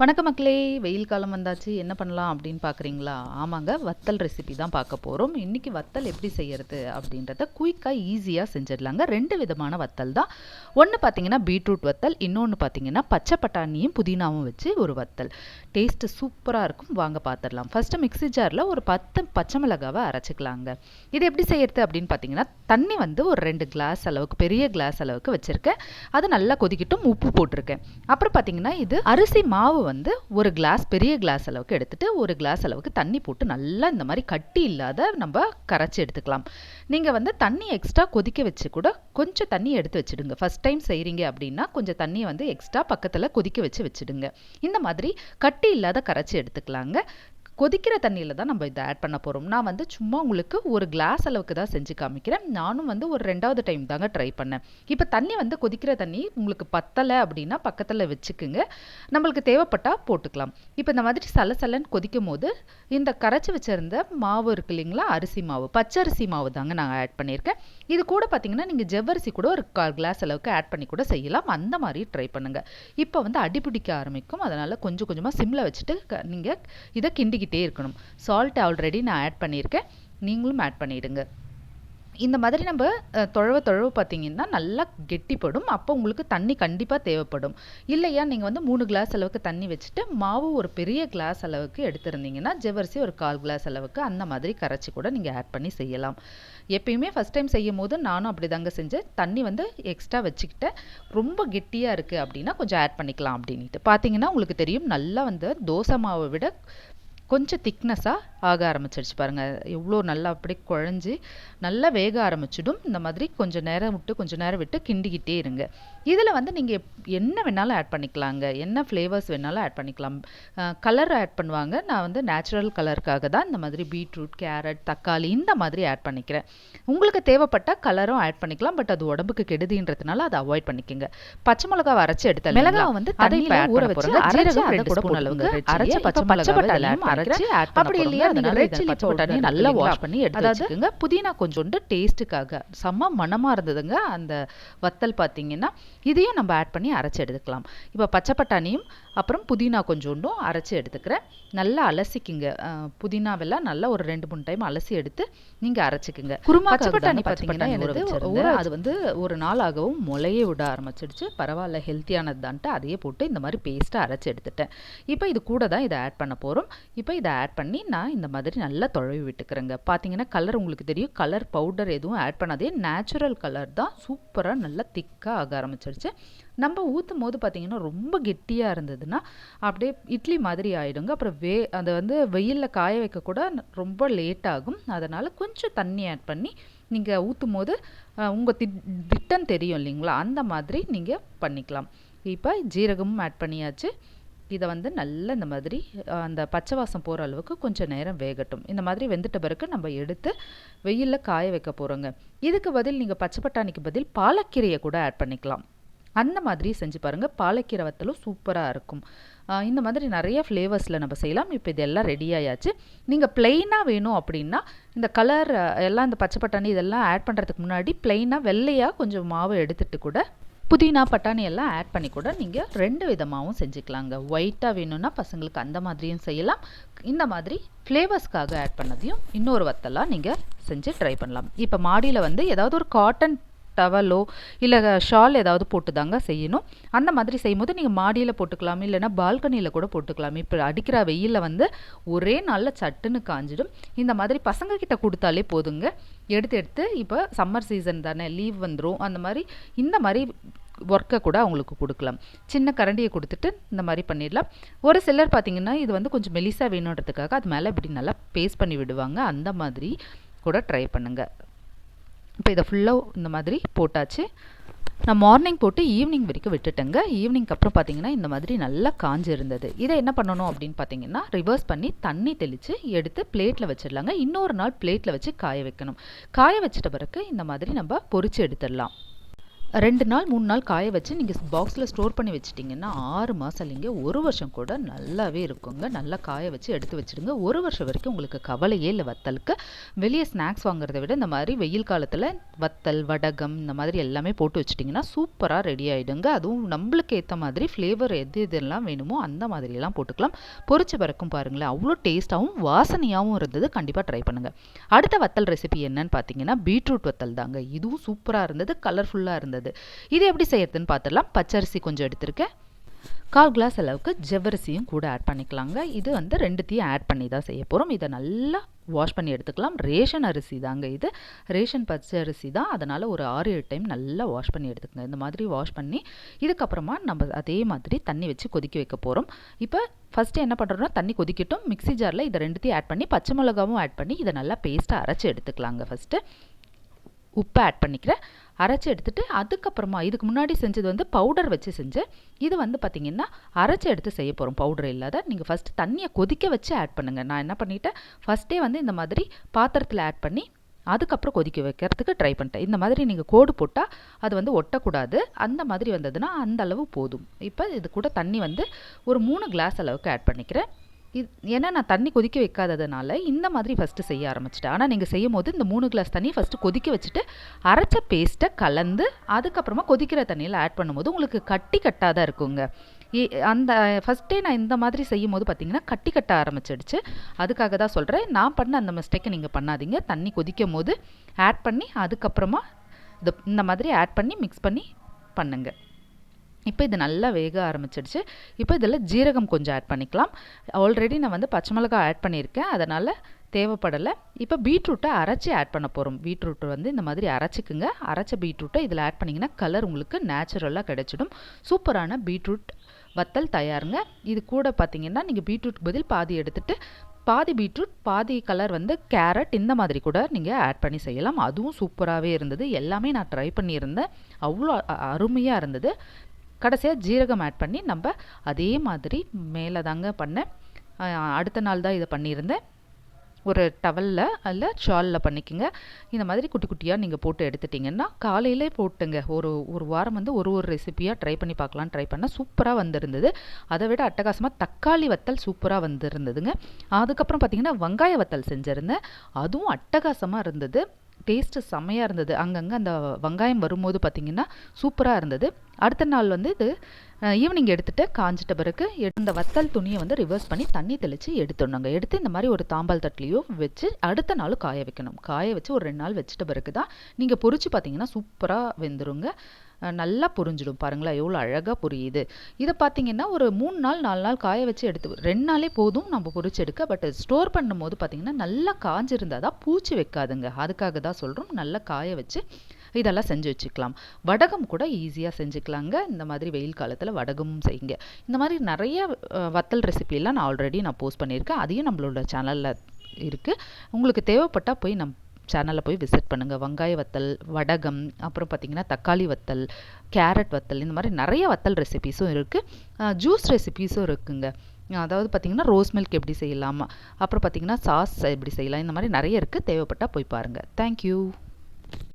வணக்க மக்களே. வெயில் காலம் வந்தாச்சு. என்ன பண்ணலாம் அப்படின்னு பார்க்குறீங்களா ஆமாங்க. வத்தல் ரெசிபி தான் பார்க்க போகிறோம் இன்றைக்கி வத்தல் எப்படி செய்யறது அப்படின்றத குயிக்காக ஈஸியாக செஞ்சிடலாங்க. ரெண்டு விதமான வத்தல் தான். ஒன்று பார்த்தீங்கன்னா பீட்ரூட் வத்தல் இன்னொன்று பார்த்தீங்கன்னா பச்சை பட்டாணியும் புதினாவும் வச்சு ஒரு வத்தல். டேஸ்ட்டு சூப்பராக இருக்கும். வாங்க பார்த்துடலாம் ஃபஸ்ட்டு மிக்ஸி ஜாரில் ஒரு பத்து பச்சை மிளகாவை அரைச்சிக்கலாங்க. இது எப்படி செய்யறது அப்படின்னு பார்த்தீங்கன்னா தண்ணி வந்து ஒரு ரெண்டு கிளாஸ் அளவுக்கு பெரிய கிளாஸ் அளவுக்கு வச்சுருக்கேன். அது நல்லா கொதிக்கட்டும். உப்பு போட்டிருக்கேன். அப்புறம் பார்த்தீங்கன்னா இது அரிசி மாவு வந்து ஒரு கிளாஸ் பெரிய கிளாஸ் அளவுக்கு எடுத்துகிட்டு ஒரு கிளாஸ் அளவுக்கு தண்ணி போட்டு நல்லா இந்த மாதிரி கட்டி இல்லாத நம்ம கரைச்சி எடுத்துக்கலாம். நீங்கள் வந்து தண்ணி எக்ஸ்ட்ரா கொதிக்க வச்சு கூட கொஞ்சம் தண்ணி எடுத்து வச்சுடுங்க. ஃபஸ்ட் டைம் செய்கிறீங்க அப்படின்னா கொஞ்சம் தண்ணியை வந்து எக்ஸ்ட்ரா பக்கத்தில் கொதிக்க வச்சு வச்சுடுங்க. இந்த மாதிரி கட்டி இல்லாத கரைச்சி எடுத்துக்கலாங்க. கொதிக்கிற தண்ணியில் தான் நம்ம இதை ஆட் பண்ண போகிறோம் நான் வந்து சும்மா உங்களுக்கு ஒரு கிளாஸ் அளவுக்கு தான் செஞ்சு காமிக்கிறேன். நானும் வந்து ஒரு ரெண்டாவது டைம் தாங்க ட்ரை பண்ணேன். இப்போ தண்ணி வந்து கொதிக்கிற தண்ணி உங்களுக்கு பத்தலை அப்படின்னா பக்கத்தில் வச்சுக்குங்க. நம்மளுக்கு தேவைப்பட்டால் போட்டுக்கலாம். இப்போ இந்த மாதிரி சலசலன்னு கொதிக்கும் போது இந்த கரைச்சி வச்சுருந்த மாவு இருக்கு இல்லைங்களா? அரிசி மாவு. பச்சரிசி மாவு தாங்க நான் ஆட் பண்ணியிருக்கேன். இது கூட பார்த்தீங்கன்னா நீங்கள் ஜவ்வரிசி கூட ஒரு கால் கிளாஸ் அளவுக்கு ஆட் பண்ணி கூட செய்யலாம். அந்த மாதிரி ட்ரை பண்ணுங்கள் இப்போ வந்து அடிபிடிக்க ஆரம்பிக்கும். அதனால் கொஞ்சம் கொஞ்சமாக சிம்மில் வச்சுட்டு நீங்கள் இதை கிண்டிக்கிட்டு பண்ணிக்கிட்டே இருக்கணும். சால்ட் ஆல்ரெடி நான் ஆட் பண்ணியிருக்கேன். நீங்களும் ஆட் பண்ணிவிடுங்க இந்த மாதிரி நம்ம தொழவ தொழவ பார்த்தீங்கன்னா நல்லா கெட்டிப்படும். அப்போ உங்களுக்கு தண்ணி கண்டிப்பாக தேவைப்படும். இல்லையா நீங்கள் வந்து மூணு கிளாஸ் அளவுக்கு தண்ணி வச்சுட்டு மாவு ஒரு பெரிய கிளாஸ் அளவுக்கு எடுத்திருந்தீங்கன்னா ஜவரிசி ஒரு கால் கிளாஸ் அளவுக்கு அந்த மாதிரி கரைச்சி கூட நீங்கள் ஆட் பண்ணி செய்யலாம். எப்பயுமே ஃபஸ்ட் டைம் செய்யும் போது நானும் அப்படி தாங்க செஞ்சேன். தண்ணி வந்து எக்ஸ்ட்ரா வச்சுக்கிட்டேன். ரொம்ப கெட்டியாக இருக்குது அப்படின்னா கொஞ்சம் ஆட் பண்ணிக்கலாம் அப்படின்ட்டு பார்த்தீங்கன்னா உங்களுக்கு தெரியும் நல்லா வந்து தோசை மாவை விட கொஞ்சம் திக்னஸாக ஆக ஆரம்பிச்சிடுச்சு பாருங்கள் எவ்வளோ நல்லா அப்படியே குழஞ்சி நல்லா வேக ஆரம்பிச்சிடும். இந்த மாதிரி கொஞ்சம் நேரம் விட்டு கொஞ்சம் நேரம் விட்டு கிண்டிக்கிட்டே இருங்க. இதில் வந்து நீங்கள் என்ன வேணாலும் ஆட் பண்ணிக்கலாங்க. என்ன ஃப்ளேவர்ஸ் வேணாலும் ஆட் பண்ணிக்கலாம். கலர் ஆட் பண்ணுவாங்க. நான் வந்து நேச்சுரல் கலருக்காக தான் இந்த மாதிரி பீட்ரூட் கேரட் தக்காளி இந்த மாதிரி ஆட் பண்ணிக்கிறேன். உங்களுக்கு தேவைப்பட்டால் கலரும் ஆட் பண்ணிக்கலாம். பட் அது உடம்புக்கு கெடுதின்றதுனால அதை அவாய்ட் பண்ணிக்கோங்க. பச்சை மிளகாவை அரைச்சி எடுத்த மிளகாவை வந்து தண்ணியில் ஊற வச்சு அரைச்சி ரெண்டு ஸ்பூன் அளவுக்கு அரைச்ச பச்சை பச்சை பட்டாணி அரைச்சி ஆட் அப்படி இல்லையா நீங்க ரெட் சில்லி பவுடர் நல்லா வாஷ் பண்ணி எடுத்து வச்சுக்கோங்க. புதினா கொஞ்சோண்டு டேஸ்ட்டுக்காக செம்ம மணமாக இருந்ததுங்க. அந்த வத்தல் பார்த்தீங்கன்னா இதையும் நம்ம ஆட் பண்ணி அரைச்சி எடுத்துக்கலாம். இப்போ பச்சை பட்டாணியும் அப்புறம் புதினா கொஞ்சோண்டும் அரைச்சி எடுத்துக்கிறேன் நல்லா அலசிக்குங்க. புதினாவெல்லாம் நல்லா ஒரு ரெண்டு மூணு டைம் அலசி எடுத்து நீங்கள் அரைச்சிக்குங்க. குருமா பச்சை பட்டாணி பார்த்தீங்கன்னா எனக்கு அது வந்து ஒரு நாளாகவும் முளையே விட ஆரம்பிச்சிடுச்சு. பரவாயில்ல ஹெல்த்தியானது தான்ட்டு அதையே போட்டு இந்த மாதிரி பேஸ்ட்டாக அரைச்சி எடுத்துட்டேன். இப்போ இது கூட தான் இதை ஆட் பண்ண போகிறோம் இப்போ இதை ஆட் பண்ணி நான் இந்த மாதிரி நல்லா தொழவி விட்டுக்கிறேங்க. பார்த்தீங்கன்னா கலர் உங்களுக்கு தெரியும். கலர் பவுடர் எதுவும் ஆட் பண்ணாதே நேச்சுரல் கலர் தான் சூப்பராக நல்லா திக்காக ஆக ஆரம்பிச்சிருச்சு. நம்ம ஊற்றும் போது பார்த்திங்கன்னா ரொம்ப கெட்டியாக இருந்ததுன்னா அப்படியே இட்லி மாதிரி ஆகிடுங்க அப்புறம் வே அதை வந்து வெயிலில் காய வைக்க கூட ரொம்ப லேட் ஆகும். அதனால் கொஞ்சம் தண்ணி ஆட் பண்ணி நீங்கள் ஊற்றும் போது உங்கள் தி திட்டம் தெரியும் இல்லைங்களா? அந்த மாதிரி நீங்கள் பண்ணிக்கலாம். இப்போ ஜீரகமும் ஆட் பண்ணியாச்சு. இதை வந்து நல்லா இந்த மாதிரி அந்த பச்சை வாசம் போகிற அளவுக்கு கொஞ்சம் நேரம் வேகட்டும். இந்த மாதிரி வெந்துட்ட பிறகு நம்ம எடுத்து வெயிலில் காய வைக்க போகிறோங்க இதுக்கு பதில் நீங்கள் பச்சை பட்டாணிக்கு பதில் பாலக்கீரையை கூட ஆட் பண்ணிக்கலாம். அந்த மாதிரி செஞ்சு பாருங்கள் பாலக்கீரை வத்தலும் சூப்பராக இருக்கும் இந்த மாதிரி நிறைய ஃப்ளேவர்ஸில் நம்ம செய்யலாம். இப்போ இதெல்லாம் ரெடி ஆயாச்சு. நீங்கள் பிளெயினாக வேணும் அப்படின்னா இந்த கலர் எல்லாம் இந்த பச்சை பட்டாணி இதெல்லாம் ஆட் பண்ணுறதுக்கு முன்னாடி பிளெயினாக வெள்ளையாக கொஞ்சம் மாவு எடுத்துகிட்டு கூட புதினா பட்டாணி எல்லாம் ஆட் பண்ணி கூட நீங்கள் ரெண்டு விதமாகவும் செஞ்சுக்கலாங்க. ஒயிட்டாக வேணும்னா பசங்களுக்கு அந்த மாதிரியும் செய்யலாம். இந்த மாதிரி ஃப்ளேவர்ஸ்க்காக ஆட் பண்ணதையும் இன்னொரு வத்தலாக நீங்கள் செஞ்சு ட்ரை பண்ணலாம். இப்போ மாடியில் வந்து ஏதாவது ஒரு காட்டன் டவலோ இல்லை ஷால் ஏதாவது போட்டு தாங்க செய்யணும். அந்த மாதிரி செய்யும்போது நீங்கள் மாடியில் போட்டுக்கலாம் இல்லைனா பால்கனியில் கூட போட்டுக்கலாம். இப்போ அடிக்கிற வெயிலில் வந்து ஒரே நாளில் சட்டுன்னு காஞ்சிடும். இந்த மாதிரி பசங்க கிட்ட கொடுத்தாலே போதுங்க. எடுத்து எடுத்து இப்போ சம்மர் சீசன் தானே லீவ் வந்துடும் அந்த மாதிரி இந்த மாதிரி ஒர்க்கை கூட அவங்களுக்கு கொடுக்கலாம். சின்ன கரண்டியை கொடுத்துட்டு இந்த மாதிரி பண்ணிடலாம். ஒரு சிலர் பார்த்திங்கன்னா இது வந்து கொஞ்சம் மெலிசாக வேணுன்றதுக்காக அது மேலே இப்படி நல்லா பேஸ்ட் பண்ணி விடுவாங்க. அந்த மாதிரி கூட ட்ரை பண்ணுங்கள் இப்போ இதை ஃபுல்லாக இந்த மாதிரி போட்டாச்சு. நான் மார்னிங் போட்டு ஈவினிங் வரைக்கும் விட்டுட்டேங்க. ஈவினிங்க்கு அப்புறம் பார்த்தீங்கன்னா இந்த மாதிரி நல்லா காஞ்சு இருந்தது இதை என்ன பண்ணணும் அப்படின்னு பார்த்தீங்கன்னா ரிவர்ஸ் பண்ணி தண்ணி தெளித்து எடுத்து பிளேட்டில் வச்சிடலாங்க. இன்னொரு நாள் பிளேட்டில் வச்சு காய வைக்கணும். காய வச்சிட்ட பிறகு இந்த மாதிரி நம்ம பொறிச்சு எடுத்துடலாம். ரெண்டு நாள் மூணு நாள் காய வச்சு நீங்கள் பாக்ஸில் ஸ்டோர் பண்ணி வச்சிட்டிங்கன்னா ஆறு மாதம் இல்லைங்க ஒரு வருஷம் கூட நல்லாவே இருக்குங்க. நல்லா காய வச்சு எடுத்து வச்சுடுங்க. ஒரு வருஷம் வரைக்கும் உங்களுக்கு கவலையே இல்லை வத்தலுக்கு. வெளியே ஸ்நாக்ஸ் வாங்குறத விட இந்த மாதிரி வெயில் காலத்தில் வத்தல் வடகம் இந்த மாதிரி எல்லாமே போட்டு வச்சிட்டிங்கன்னா சூப்பராக ரெடி ஆகிடுங்க அதுவும் நம்மளுக்கு ஏற்ற மாதிரி ஃப்ளேவர் எது எதுலாம் வேணுமோ அந்த மாதிரியெல்லாம் போட்டுக்கலாம். பொரிச்ச பிறக்கும் பாருங்களேன் அவ்வளோ டேஸ்ட்டாகவும் வாசனையாகவும் இருந்தது. கண்டிப்பாக ட்ரை பண்ணுங்கள் அடுத்த வத்தல் ரெசிபி என்னன்னு பார்த்தீங்கன்னா பீட்ரூட் வத்தல் தாங்க. இதுவும் சூப்பராக இருந்தது கலர்ஃபுல்லாக இருந்தது. இது எப்படி செய்யறதுன்னு பார்த்துடலாம் பச்சரிசி கொஞ்சம் எடுத்திருக்கேன். கால் கிளாஸ் அளவுக்கு ஜவ்வரிசியும் கூட ஆட் பண்ணிக்கலாங்க. இது வந்து ரெண்டுத்தையும் ஆட் பண்ணி தான் செய்ய போகிறோம் இதை நல்லா வாஷ் பண்ணி எடுத்துக்கலாம். ரேஷன் அரிசி தாங்க இது. ரேஷன் பச்சை அரிசி தான். அதனால் ஒரு ஆறு ஏழு டைம் நல்லா வாஷ் பண்ணி எடுத்துக்கங்க. இந்த மாதிரி வாஷ் பண்ணி இதுக்கப்புறமா நம்ம அதே மாதிரி தண்ணி வச்சு கொதிக்க வைக்க போகிறோம் இப்போ ஃபஸ்ட்டு என்ன பண்ணுறோம்னா தண்ணி கொதிக்கட்டும். மிக்ஸி ஜாரில் இதை ரெண்டுத்தையும் ஆட் பண்ணி பச்சை மிளகாவும் ஆட் பண்ணி இதை நல்லா பேஸ்ட்டாக அரைச்சி எடுத்துக்கலாங்க ஃபஸ்ட்டு உப்பை ஆட் பண்ணிக்கிறேன். அரைச்சி எடுத்துட்டு அதுக்கப்புறமா இதுக்கு முன்னாடி செஞ்சது வந்து பவுடர் வச்சு செஞ்சேன் இது வந்து பார்த்திங்கன்னா அரைச்சி எடுத்து செய்ய போகிறோம் பவுடர் இல்லாத நீங்கள் ஃபஸ்ட்டு தண்ணியை கொதிக்க வச்சு ஆட் பண்ணுங்கள் நான் என்ன பண்ணிட்டேன்? ஃபஸ்ட்டே வந்து இந்த மாதிரி பாத்திரத்தில் ஆட் பண்ணி அதுக்கப்புறம் கொதிக்க வைக்கிறதுக்கு ட்ரை பண்ணிட்டேன். இந்த மாதிரி நீங்கள் கோடு போட்டால் அது வந்து ஒட்டக்கூடாது. அந்த மாதிரி வந்ததுன்னா அந்த அளவு போதும். இப்போ இது கூட தண்ணி வந்து ஒரு மூணு கிளாஸ் அளவுக்கு ஆட் பண்ணிக்கிறேன். இது ஏன்னா நான் தண்ணி கொதிக்க வைக்காததுனால இந்த மாதிரி ஃபஸ்ட்டு செய்ய ஆரம்பிச்சிட்டேன். ஆனால் நீங்கள் செய்யும் போது இந்த மூணு கிளாஸ் தண்ணி ஃபஸ்ட்டு கொதிக்க வச்சுட்டு அரைச்ச பேஸ்ட்டை கலந்து அதுக்கப்புறமா கொதிக்கிற தண்ணியில் ஆட் பண்ணும்போது உங்களுக்கு கட்டி கட்டாக தான் இருக்குங்க. அந்த ஃபஸ்ட்டே நான் இந்த மாதிரி செய்யும் போது பார்த்தீங்கன்னா கட்டி கட்ட ஆரம்பிச்சிடுச்சு. அதுக்காக தான் சொல்கிறேன் நான் பண்ண அந்த மிஸ்டேக்கை நீங்கள் பண்ணாதீங்க. தண்ணி கொதிக்கும் போது ஆட் பண்ணி அதுக்கப்புறமா இந்த மாதிரி ஆட் பண்ணி மிக்ஸ் பண்ணி பண்ணுங்கள் இப்போ இது நல்லா வேக ஆரம்பிச்சிடுச்சு. இப்போ இதில் ஜீரகம் கொஞ்சம் ஆட் பண்ணிக்கலாம். ஆல்ரெடி நான் வந்து பச்சை மிளகாய் ஆட் பண்ணியிருக்கேன். அதனால் தேவைப்படலை. இப்போ பீட்ரூட்டை அரைச்சி ஆட் பண்ண போகிறோம் பீட்ரூட் வந்து இந்த மாதிரி அரைச்சிக்குங்க. அரைச்ச பீட்ரூட்டை இதில் ஆட் பண்ணிங்கன்னா கலர் உங்களுக்கு நேச்சுரலாக கிடைச்சிடும். சூப்பரான பீட்ரூட் வத்தல் தயாருங்க. இது கூட பார்த்தீங்கன்னா நீங்கள் பீட்ரூட் பதில் பாதி எடுத்துகிட்டு பாதி பீட்ரூட் பாதி கலர் வந்து கேரட் இந்த மாதிரி கூட நீங்கள் ஆட் பண்ணி செய்யலாம். அதுவும் சூப்பராகவே இருந்தது. எல்லாமே நான் ட்ரை பண்ணியிருந்தேன். அவ்வளோ அருமையாக இருந்தது. கடைசியாக ஜீரகம் ஆட் பண்ணி நம்ம அதே மாதிரி மேலே தாங்க பண்ணேன் அடுத்த நாள் தான் இதை பண்ணியிருந்தேன். ஒரு டவலில் அல்ல ஷாலில் பண்ணிக்கோங்க. இந்த மாதிரி குட்டி குட்டியாக நீங்கள் போட்டு எடுத்துட்டிங்கன்னா காலையிலே போட்டுங்க. ஒரு ஒரு வாரம் வந்து ஒரு ஒரு ரெசிப்பியாக ட்ரை பண்ணி பார்க்கலாம் ட்ரை பண்ணால் சூப்பராக வந்திருந்தது. அதை விட அட்டகாசமாக தக்காளி வத்தல் சூப்பராக வந்திருந்ததுங்க. அதுக்கப்புறம் பார்த்திங்கன்னா வெங்காய வத்தல் செஞ்சுருந்தேன். அதுவும் அட்டகாசமாக இருந்தது. டேஸ்ட்டு செம்மையாக இருந்தது. அங்கங்கே அந்த வெங்காயம் வரும்போது பார்த்திங்கன்னா சூப்பராக இருந்தது. அடுத்த நாள் வந்து இது ஈவினிங் எடுத்துகிட்டு காஞ்சிட்ட பிறகு இந்த வத்தல் துணியை வந்து ரிவர்ஸ் பண்ணி தண்ணி தெளித்து எடுத்துடணுங்க. எடுத்து இந்த மாதிரி ஒரு தாம்பால் தட்டிலையோ வச்சு அடுத்த நாள் காய வைக்கணும். காய வச்சு ஒரு ரெண்டு நாள் வச்சுட்ட பிறகு தான் நீங்கள் பொறிச்சு பார்த்தீங்கன்னா சூப்பராக வெந்துருங்க. நல்லா புரிஞ்சிடும். பாருங்களேன் எவ்வளோ அழகாக புரியுது. இதை பார்த்தீங்கன்னா ஒரு மூணு நாள் நாலு நாள் காய வச்சு எடுத்து ரெண்டு நாளே போதும் நம்ம பொறிச்சு எடுக்க. பட் ஸ்டோர் பண்ணும்போது பார்த்தீங்கன்னா நல்லா காஞ்சிருந்தால் தான் பூச்சி வைக்காதுங்க. அதுக்காக தான் சொல்கிறோம் நல்லா காய வச்சு இதெல்லாம் செஞ்சு வச்சுக்கலாம். வடகம் கூட ஈஸியாக செஞ்சுக்கலாங்க. இந்த மாதிரி வெயில் காலத்தில் வடகமும் செய்யுங்க. இந்த மாதிரி நிறைய வத்தல் ரெசிபியெல்லாம் நான் ஆல்ரெடி நான் போஸ்ட் பண்ணியிருக்கேன். அதையும் நம்மளோட சேனலில் இருக்குது உங்களுக்கு தேவைப்பட்டால் போய் நம் சேனலில் போய் விசிட் பண்ணுங்கள் வெங்காய வத்தல் வடகம் அப்புறம் பார்த்திங்கன்னா தக்காளி வத்தல் கேரட் வத்தல் இந்த மாதிரி நிறைய வத்தல் ரெசிபீஸும் இருக்குது ஜூஸ் ரெசிபீஸும் இருக்குங்க. அதாவது பார்த்திங்கன்னா ரோஸ் மில்க் எப்படி செய்யலாம் அப்புறம் பார்த்திங்கன்னா சாஸ் எப்படி செய்யலாம் இந்த மாதிரி நிறைய இருக்குது தேவைப்பட்டால் போய் பாருங்கள் தேங்க்யூ